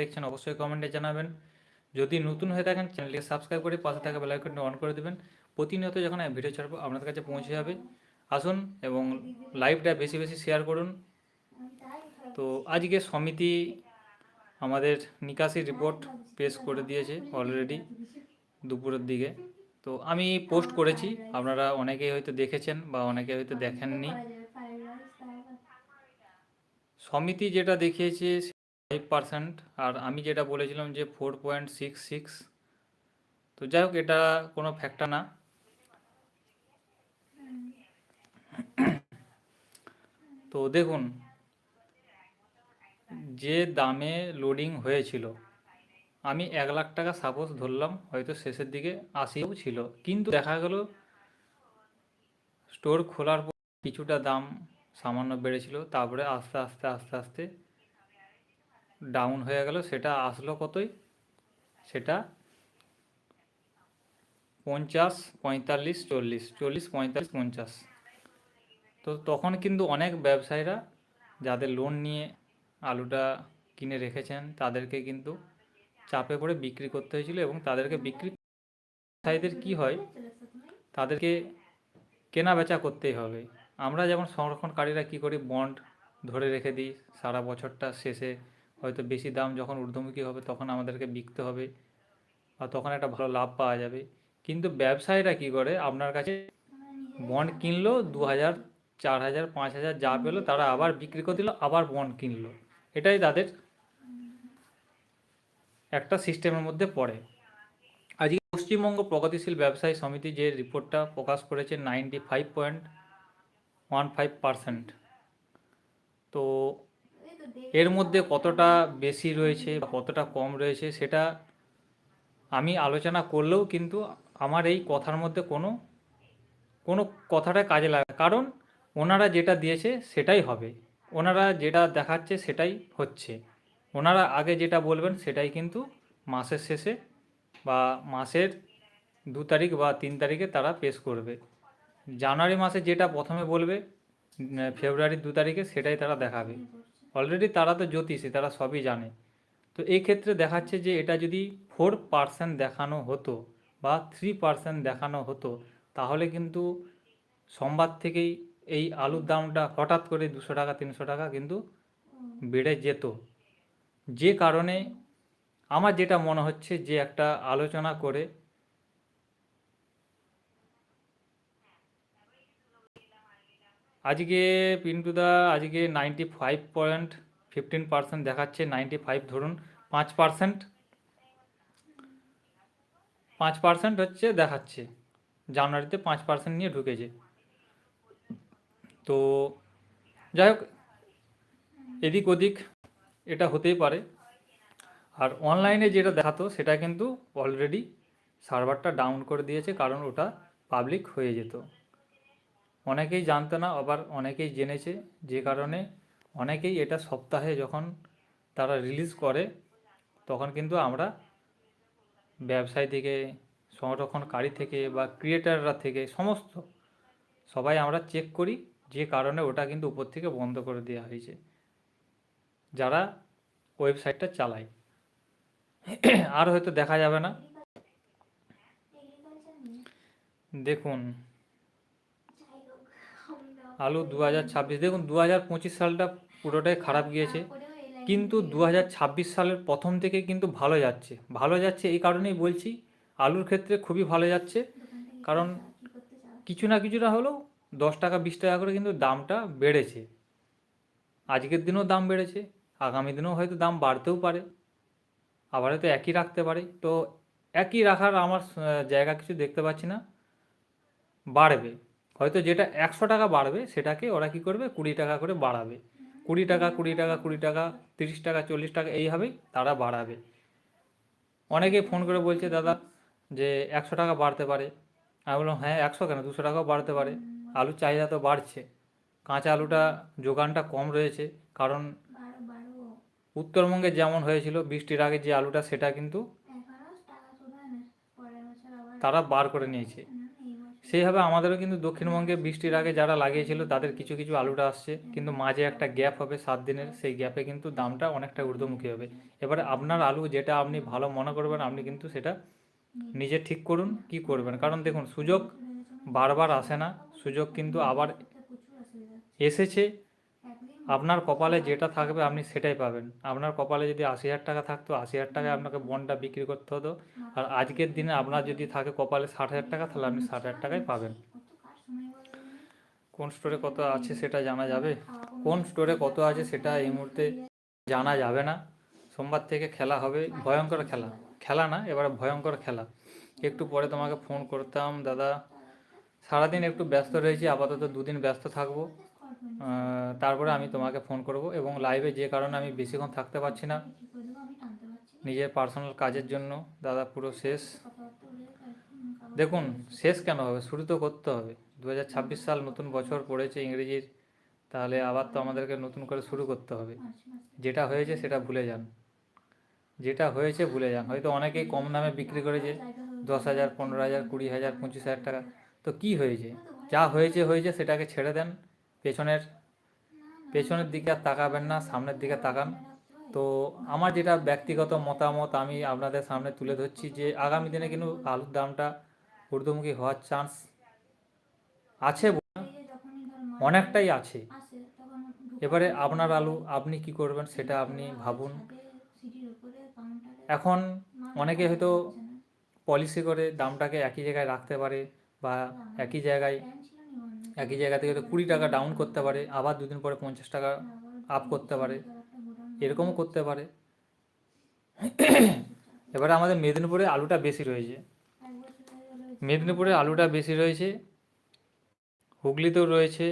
দেখছেন অবশ্যই কমেন্টে জানাবেন। যদি নতুন হয়ে থাকেন চ্যানেলটিকে সাবস্ক্রাইব করে পাশে থাকা বেল আইকনটি অন করে দেবেন। প্রতিনিয়ত যখন আমি ভিডিও ছাড়বো, আপনাদের কাছে পৌঁছে যাবে। আসুন এবং লাইভটা বেশি বেশি শেয়ার করুন। তো আজকে সমিতি আমাদের নিকাশি রিপোর্ট পেশ করে দিয়েছে অলরেডি দুপুরের দিকে। তো আমি পোস্ট করেছি, আপনারা অনেকেই হয়তো দেখেছেন বা অনেকে হয়তো দেখেননি। সমিতি যেটা দেখিয়েছে ফাইভ পার্সেন্ট আর আমি যেটা বলেছিলাম যে ফোর পয়েন্ট সিক্স সিক্স তো যাই হোক এটা কোনো ফ্যাক্টর না। তো দেখুন, যে দামে লোডিং হয়েছিল, আমি এক লাখ টাকা সাপোজ ধরলাম, হয়তো শেষের দিকে আশিও ছিল, কিন্তু দেখা গেল স্টোর খোলার পর কিছুটা দাম সামান্য বেড়েছিল, তারপরে আস্তে আস্তে আস্তে আস্তে ডাউন হয়ে গেল, সেটা আসলো কতই? সেটা পঞ্চাশ, পঁয়তাল্লিশ, চল্লিশ চল্লিশ, পঁয়তাল্লিশ, পঞ্চাশ। তো তখন কিন্তু অনেক ব্যবসায়ীরা যাদের লোন নিয়ে আলুটা কিনে রেখেছেন, তাদেরকে কিন্তু চাপে পড়ে বিক্রি করতে হয়েছিল এবং তাদেরকে বিক্রি ব্যবসায়ীদের কি হয়? তাদেরকে কেনা বেচা করতেই হবে। আমরা যেমন সংরক্ষণকারীরা কি করি? বন্ড ধরে রেখে দিই, সারা বছরটা শেষে হয়তো বেশি দাম যখন ঊর্ধ্বমুখী হবে তখন আমাদেরকে বিকতে হবে বা তখন একটা ভালো লাভ পাওয়া যাবে। কিন্তু ব্যবসায়ীরা কি করে? আপনার কাছে বন্ড কিনলো দু হাজার চার হাজার পাঁচ হাজার যা পেল, তারা আবার বিক্রি করে দিল, আবার বন্ড কিনলো। এটাই তাদের একটা সিস্টেমের মধ্যে পড়ে। আজকে পশ্চিমবঙ্গ প্রগতিশীল ব্যবসায়ী সমিতি যে রিপোর্টটা প্রকাশ করেছে, ninety five point one five percent. তো এর মধ্যে কতটা বেশি রয়েছে কতটা কম রয়েছে সেটা আমি আলোচনা করলেও কিন্তু আমার এই কথার মধ্যে কোনো কোনো কথাটা কাজে লাগে কারণ ওনারা যেটা দিয়েছে সেটাই হবে। ওনারা যেটা দেখাচ্ছে সেটাই হচ্ছে। ওনারা আগে যেটা বলবেন সেটাই কিন্তু মাসের শেষে বা মাসের দু তারিখ বা তিন তারিখে তারা পেশ করবে। জানুয়ারি মাসে যেটা প্রথমে বলবে, ফেব্রুয়ারির দু তারিখে সেটাই তারা দেখাবে। অলরেডি তারা তো জ্যোতিষী, তারা সবই জানে। তো এই ক্ষেত্রে দেখাচ্ছে যে এটা যদি ফোর পার্সেন্ট দেখানো হতো বা থ্রি পার্সেন্ট দেখানো হতো, তাহলে কিন্তু সোমবার থেকেই এই আলুর দামটা হঠাৎ করে দুশো টাকা, তিনশো টাকা কিন্তু বেড়ে যেত। যে কারণে আমার যেটা মনে হচ্ছে যে একটা আলোচনা করে আজকে পিন্টুদা, আজকে ninety five point fifteen percent দেখাচ্ছে নাইনটি ফাইভ ধরুন, পাঁচ পার্সেন্ট পাঁচ পার্সেন্ট হচ্ছে দেখাচ্ছে, জানুয়ারিতে পাঁচ পার্সেন্ট নিয়ে ঢুকেছে। তো যাই হোক, এদিক ওদিক এটা হতেই পারে। আর অনলাইনে যেটা দেখাতো, সেটা কিন্তু অলরেডি সার্ভারটা ডাউন করে দিয়েছে, কারণ ওটা পাবলিক হয়ে যেত। অনেকেই জানতো না, আবার অনেকেই জেনেছে। যে কারণে অনেকেই এটা সপ্তাহে যখন তারা রিলিজ করে, তখন কিন্তু আমরা ব্যবসায়ী থেকে, সংরক্ষণকারী থেকে বা ক্রিয়েটাররা থেকে সমস্ত সবাই আমরা চেক করি, যে কারণে ওটা কিন্তু উপর থেকে বন্ধ করে দেওয়া হয়েছে। যারা ওয়েবসাইটটা চালায়। আর হয়তো দেখা যাবে না। দেখুন আলু দু হাজার ছাব্বিশ। দেখুন, দু হাজার পঁচিশ সালটা পুরোটাই খারাপ গিয়েছে। কিন্তু দু হাজার ছাব্বিশ সালের প্রথম থেকে কিন্তু ভালো যাচ্ছে। ভালো যাচ্ছে এই কারণেই বলছি, আলুর ক্ষেত্রে খুবই ভালো যাচ্ছে। কারণ কিছু না কিছু না হলেও দশ টাকা, বিশ টাকা করে কিন্তু দামটা বেড়েছে। আজকের দিনেও দাম বেড়েছে, আগামী দিনেও হয়তো দাম বাড়তেও পারে। আবার হয়তো একই রাখতে পারে। তো একই রাখার আমার জায়গা কিছু দেখতে পাচ্ছি না। বাড়বে। হয়তো যেটা একশো টাকা বাড়বে সেটাকে ওরা কি করবে? কুড়ি টাকা করে বাড়াবে। কুড়ি টাকা কুড়ি টাকা কুড়ি টাকা তিরিশ টাকা চল্লিশ টাকা এইভাবেই তারা বাড়াবে। অনেকে ফোন করে বলছে দাদা যে একশো টাকা বাড়তে পারে। আমি বললাম হ্যাঁ একশো কেন? দুশো টাকাও বাড়তে পারে। আলুর চাহিদা তো বাড়ছে। কাঁচা আলুটা যোগানটা কম রয়েছে। কারণ উত্তরবঙ্গে যেমন হয়েছিল বৃষ্টির আগে যে আলুটা সেটা কিন্তু তারা বার করে নিয়েছে। সেইভাবে আমাদেরও কিন্তু দক্ষিণবঙ্গে বৃষ্টির আগে যারা লাগিয়েছিল, তাদের কিছু কিছু আলুটা আসছে। কিন্তু মাঝে একটা গ্যাপ হবে সাত দিনের, সেই গ্যাপে কিন্তু দামটা অনেকটা ঊর্ধ্বমুখী হবে। এবারে আপনার আলু যেটা আপনি ভালো মনে করবেন, আপনি কিন্তু সেটা নিজে ঠিক করুন, কি করবেন? কারণ দেখুন, সুযোগ বারবার আসে না। সুযোগ কিন্তু আবার এসেছে। আপনার কপালে যেটা থাকবে, আপনি সেটাই পাবেন। আপনার কপালে যদি আশি হাজার টাকা থাকতো, আশি হাজার টাকায় আপনাকে বন্ডটা বিক্রি করতে হতো। আর আজকের দিনে আপনার যদি থাকে কপালে ষাট হাজার টাকা, তাহলে আপনি ষাট হাজার টাকায় পাবেন। কোন স্টোরে কত আছে সেটা জানা যাবে? কোন স্টোরে কত আছে সেটা এই মুহূর্তে জানা যাবে না। সোমবার থেকে খেলা হবে, ভয়ঙ্কর খেলা। খেলা না, এবারে ভয়ঙ্কর খেলা। একটু পরে তোমাকে ফোন করতাম, দাদা, সারাদিন একটু ব্যস্ত রয়েছি, আপাতত দুদিন ব্যস্ত থাকব। তারপরে আমি তোমাকে ফোন করব এবং লাইভে যে কারণে আমি বেশিক্ষণ থাকতে পারছি না নিজের পার্সোনাল কাজের জন্য। দাদা পুরো শেষ। দেখুন শেষ কেন হবে? শুরু তো করতে হবে। দু হাজার ছাব্বিশ সাল নতুন বছর পড়েছে ইংরেজির। তাহলে আবার তো আমাদেরকে নতুন করে শুরু করতে হবে। যেটা হয়েছে সেটা ভুলে যান। যেটা হয়েছে ভুলে যান। হয়তো অনেকেই কম দামে বিক্রি করেছে। দশ হাজার পনেরো হাজার কুড়ি হাজার পঁচিশ হাজার টাকা। তো কি হয়েছে? যা হয়েছে হয়েছে সেটাকে ছেড়ে দেন। পেছনের পেছনের দিকে আর তাকাবেন না সামনের দিকে তাকান। তো আমার যেটা ব্যক্তিগত মতামত, আমি আপনাদের সামনে তুলে ধরছি যে আগামী দিনে কিন্তু আলুর দামটা ঊর্ধ্বমুখী হওয়ার চান্স আছে অনেকটাই আছে। এবারে আপনার আলু আপনি কি করবেন সেটা আপনি ভাবুন। এখন অনেকে হয়তো পলিসি করে দামটাকে একই জায়গায় রাখতে পারে বা একই জায়গায়, একই জায়গা থেকে হয়তো কুড়ি টাকা ডাউন করতে পারে, আবার দুদিন পরে পঞ্চাশ টাকা আপ করতে পারে। এরকমও করতে পারে। এবারে আমাদের মেদিনীপুরে আলুটা বেশি রয়েছে। মেদিনীপুরে আলুটা বেশি রয়েছে। হুগলিতেও রয়েছে।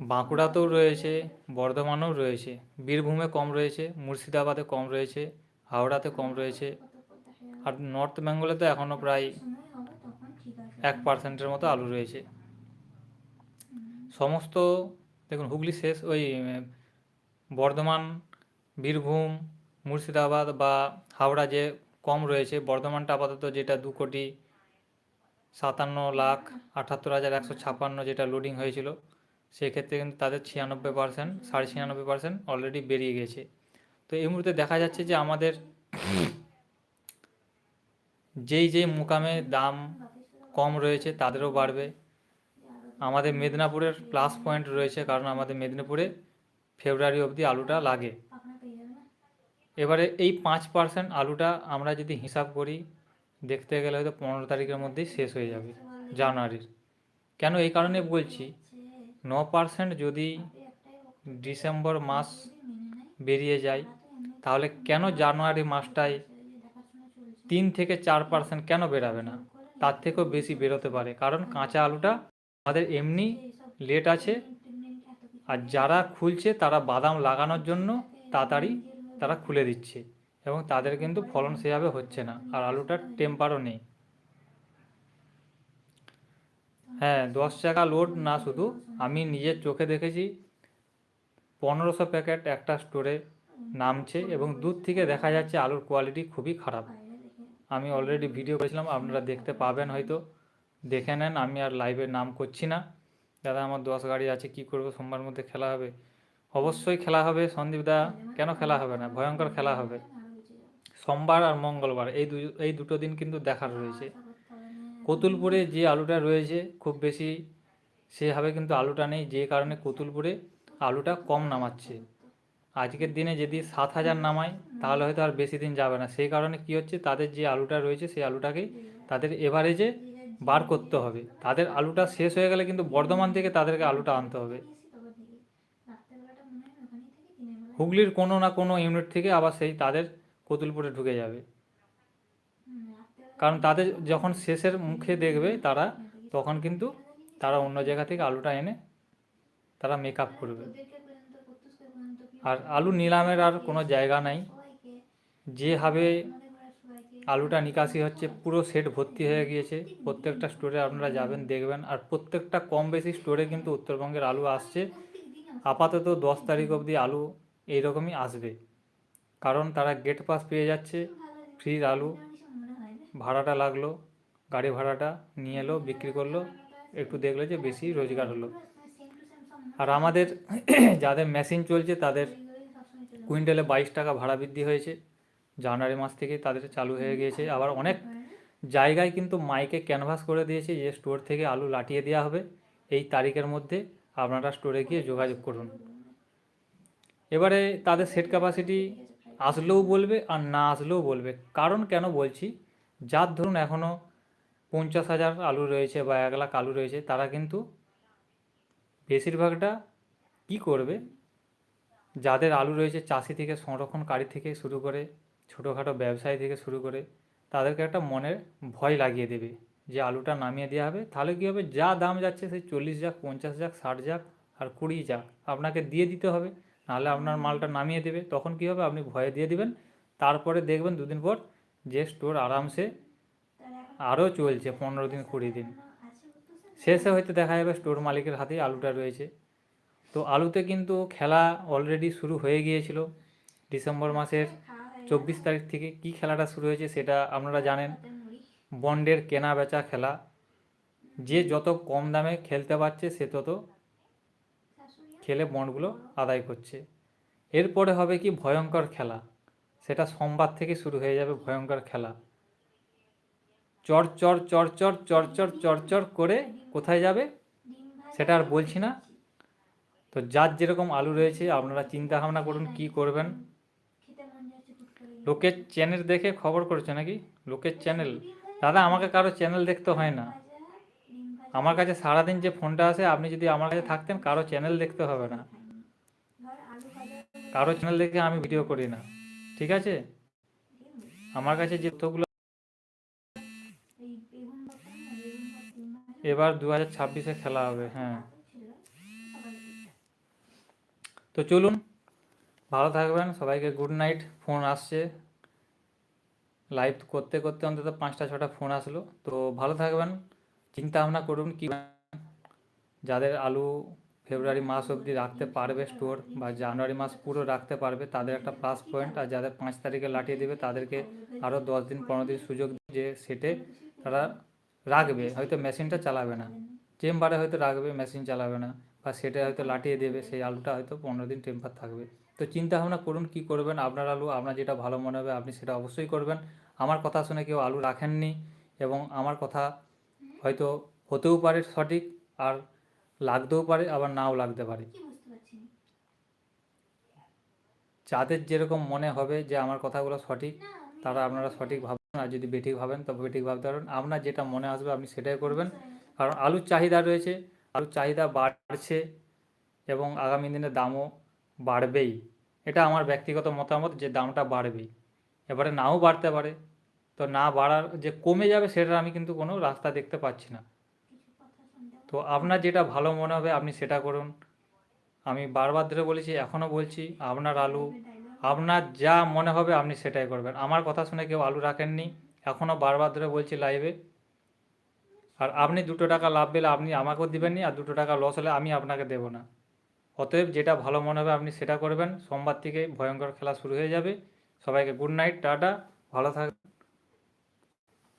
বাঁকুড়াতেও রয়েছে। বর্ধমানেও রয়েছে। বীরভূমে কম রয়েছে। মুর্শিদাবাদে কম রয়েছে। হাওড়াতে কম রয়েছে। আর নর্থ বেঙ্গলে তো এখনও প্রায় এক পার্সেন্টের মতো আলু রয়েছে। সমস্ত, দেখুন হুগলি শেষ ওই বর্ধমান, বীরভূম, মুর্শিদাবাদ বা হাওড়া যে কম রয়েছে, বর্ধমানটা আপাতত যেটা দু কোটি সাতান্ন লাখ আটাত্তর হাজার একশো ছাপ্পান্ন যেটা লোডিং হয়েছিল, সেক্ষেত্রে কিন্তু তাদের ছিয়ানব্বই পার্সেন্ট সাড়ে ছিয়ানব্বই পার্সেন্ট অলরেডি বেরিয়ে গেছে। তো এই মুহূর্তে দেখা যাচ্ছে যে আমাদের যেই যেই মোকামে দাম কম রয়েছে, তাদেরও বাড়বে। আমাদের মেদিনীপুরের প্লাস পয়েন্ট রয়েছে, কারণ আমাদের মেদিনীপুরে ফেব্রুয়ারি অবধি আলুটা লাগে। এবারে এই পাঁচ পার্সেন্ট আলুটা আমরা যদি হিসাব করি দেখতে গেলে হয়তো পনেরো তারিখের মধ্যেই শেষ হয়ে যাবে জানুয়ারির। কেন এই কারণে বলছি ন পার্সেন্ট যদি ডিসেম্বর মাস বেরিয়ে যায় তাহলে কেন জানুয়ারি মাসটায় তিন থেকে চার পার্সেন্ট কেন বেরাবে না? তার থেকেও বেশি বেরোতে পারে। কারণ কাঁচা আলুটা আমাদের এমনি লেট আছে আর যারা খুলছে তারা বাদাম লাগানোর জন্য তাড়াতাড়ি তারা খুলে দিচ্ছে এবং তাদের কিন্তু ফলন সেভাবে হচ্ছে না আর আলুটার টেম্পারও নেই। হ্যাঁ দশ টাকা লোড না শুধু, আমি নিজের চোখে দেখেছি, পনেরোশো প্যাকেট একটা স্টোরে নামছে এবং দূর থেকে দেখা যাচ্ছে আলুর কোয়ালিটি খুবই খারাপ। আমি অলরেডি ভিডিও করেছিলাম, আপনারা দেখতে পাবেন হয়তো। দেখে নেন, আমি আর লাইভে নাম করছি না। দাদা, আমার দশ গাড়ি আছে, কি করব? সোমবার মধ্যে খেলা হবে। অবশ্যই খেলা হবে, সন্দীপ দা। কেন খেলা হবে না? ভয়ঙ্কর খেলা হবে। সোমবার আর মঙ্গলবার, এই দু এই দুটো দিন কিন্তু দেখার রয়েছে। কতুলপুরে যে আলুটা রয়েছে, খুব বেশি সেভাবে কিন্তু আলুটা নেই, যে কারণে কতুলপুরে আলুটা কম নামাচ্ছে। আজকের দিনে যদি সাত হাজার নামায়, তাহলে হয়তো আর বেশি দিন যাবে না। সেই কারণে কি হচ্ছে, তাদের যে আলুটা রয়েছে, সেই আলুটাকেই তাদের এভারেজে বার করতে হবে। তাদের আলুটা শেষ হয়ে গেলে কিন্তু বর্ধমান থেকে তাদেরকে আলুটা আনতে হবে। হুগলির কোনো না কোনো ইউনিট থেকে আবার সেই তাদের কতুলপুরে ঢুকে যাবে। কারণ তাদের যখন শেষের মুখে দেখবে তারা, তখন কিন্তু তারা অন্য জায়গা থেকে আলুটা এনে তারা মেক আপ করবে। আর আলু নিলামের আর কোনো জায়গা নাই। যেভাবে আলুটা নিকাশি হচ্ছে, পুরো সেট ভর্তি হয়ে গিয়েছে। প্রত্যেকটা স্টোরে আপনারা যাবেন, দেখবেন। আর প্রত্যেকটা কম বেশি স্টোরে কিন্তু উত্তরবঙ্গের আলু আসছে। আপাতত দশ তারিখ অবধি আলু এইরকমই আসবে। কারণ তারা গেট পাস পেয়ে যাচ্ছে ফ্রির আলু। ভাড়াটা লাগল, গাড়ি ভাড়াটা নিয়ে এলো, বিক্রি করল। একটু দেখল যে বেশি রোজগার হলো। আর আমাদের যাদের মেশিন চলছে, তাদের কুইন্টালে বাইশ টাকা ভাড়া বৃদ্ধি হয়েছে। জানুয়ারি মাস থেকে তাদের চালু হয়ে গিয়েছে। আবার অনেক জায়গায় কিন্তু মাইকে ক্যানভাস করে দিয়েছে যে স্টোর থেকে আলু লাটিয়ে দেওয়া হবে। এই তারিখের মধ্যে আপনারা স্টোরে গিয়ে যোগাযোগ করুন। এবারে তাদের সেট ক্যাপাসিটি আসলেও বলবে আর না আসলেও বলবে। কারণ কেন বলছি? যার ধরুন এখনও পঞ্চাশ হাজার আলু রয়েছে বা এক লাখ আলু রয়েছে তারা কিন্তু বেশিরভাগটা কি করবে? যাদের আলু রয়েছে চাষি থেকে সংরক্ষণকারী থেকে শুরু করে ছোটোখাটো ব্যবসায়ী থেকে শুরু করে তাদেরকে একটা মনের ভয় লাগিয়ে দেবে যে আলুটা নামিয়ে দেওয়া হবে। তাহলে কী হবে? যা দাম যাচ্ছে সেই চল্লিশ যাক পঞ্চাশ যাক ষাট যাক আর কুড়ি যাক। আপনাকে দিয়ে দিতে হবে নাহলে আপনার মালটা নামিয়ে দেবে। তখন কী হবে? আপনি ভয়ে দিয়ে দিবেন। তারপরে দেখবেন দুদিন পর যে স্টোর আরামসে আরও চলছে পনেরো দিন কুড়ি দিন। শেষে হয়তো দেখা যাবে স্টোর মালিকের হাতেই আলুটা রয়েছে। তো আলুতে কিন্তু খেলা অলরেডি শুরু হয়ে গিয়েছিল। ডিসেম্বর মাসের চব্বিশ তারিখ থেকে কি খেলাটা শুরু হয়েছে সেটা আপনারা জানেন। বন্ডের কেনা বেচা খেলা। যে যত কম দামে খেলতে পারছে সে তত খেলে বন্ডগুলো আদায় করছে। এরপরে হবে কি ভয়ঙ্কর খেলা। সেটা সোমবার থেকে শুরু হয়ে যাবে ভয়ঙ্কর খেলা। চর চর চর চর চর চর চর চর করে কোথায় যাবে? সেটা আর বলছি। না। তো যার যেরকম আলু রয়েছে আপনারা চিন্তা ভাবনা করুন কি করবেন। লোকের চ্যানেল দেখে খবর করছে নাকি? লোকের চ্যানেল? দাদা, আমাকে কারও চ্যানেল দেখতে হয় না। আমার কাছে সারাদিন যে ফোনটা আসে, আপনি যদি আমার কাছে থাকতেন, কারও চ্যানেল দেখতে হবে না। কারও চ্যানেল দেখে আমি ভিডিও করি না। ঠিক আছে? আমার কাছে যে তথ্যগুলো এবার দু হাজার ছাব্বিশে খেলা হবে হ্যাঁ। তো চলুন ভালো থাকবেন, সবাইকে গুড নাইট ফোন আসছে। লাইভ করতে করতে অন্তত পাঁচটা, ছটা ফোন আসলো। তো ভালো থাকবেন, চিন্তা ভাবনা করুন কি যাদের আলু ফেব্রুয়ারি মাস অবধি রাখতে পারবে স্টোর বা জানুয়ারি মাস পুরো রাখতে পারবে, তাদের একটা প্লাস পয়েন্ট আর যাদের পাঁচ তারিখে লাটিয়ে দেবে, তাদেরকে আরও দশ দিন, পনেরো দিন সুযোগ যে সেটে তারা রাখবে। হয়তো মেশিনটা চালাবে না। চেম্বারে হয়তো রাখবে মেশিন চালাবে না। বা সেটা হয়তো লাটিয়ে দেবে, সেই আলুটা হয়তো পনেরো দিন টেম্পার থাকবে। তো চিন্তা ভাবনা করুন কি করবেন? আপনার আলু আপনার যেটা ভালো মনে হবে আপনি সেটা অবশ্যই করবেন। আমার কথা শুনে কেউ আলু রাখেননি এবং আমার কথা হয়তো হতেও পারে সঠিক আর লাগতেও পারে আবার নাও লাগতে পারে। যাদের যেরকম মনে হবে যে আমার কথাগুলো সঠিক তারা আপনারা সঠিক ভাবেন আর যদি বেঠিক ভাবেন তবে বেঠিক ভাবতে পারেন আপনার যেটা মনে আসবে আপনি সেটাই করবেন। কারণ আলুর চাহিদা রয়েছে আলুর চাহিদা বাড়ছে এবং আগামী দিনে দামও বাড়বেই। এটা আমার ব্যক্তিগত মতামত যে দামটা বাড়বেই। এবারে নাও বাড়তে পারে। তো না বাড়ার যে কমে যাবে সেটার আমি কিন্তু কোনো রাস্তা দেখতে পাচ্ছি না। তো আপনার যেটা ভালো মনে হবে আপনি সেটা করুন। আমি বারবার ধরে বলেছি, এখনও বলছি, আপনার আলু, আপনার যা মনে হবে আপনি সেটাই করবেন। আমার কথা শুনে কেউ আলু রাখেননি। এখনও বারবার ধরে বলছি লাইভে আর আপনি দুটো টাকা লাভ পেলে আপনি আমাকেও দিবেননি আর দুটো টাকা লস হলে আমি আপনাকে দেবো না। অতএব যেটা ভালো মনে হবে আপনি সেটা করবেন। সোমবার থেকে ভয়ঙ্কর খেলা শুরু হয়ে যাবে। সবাইকে গুড নাইট টাটা, ভালো থাকবেন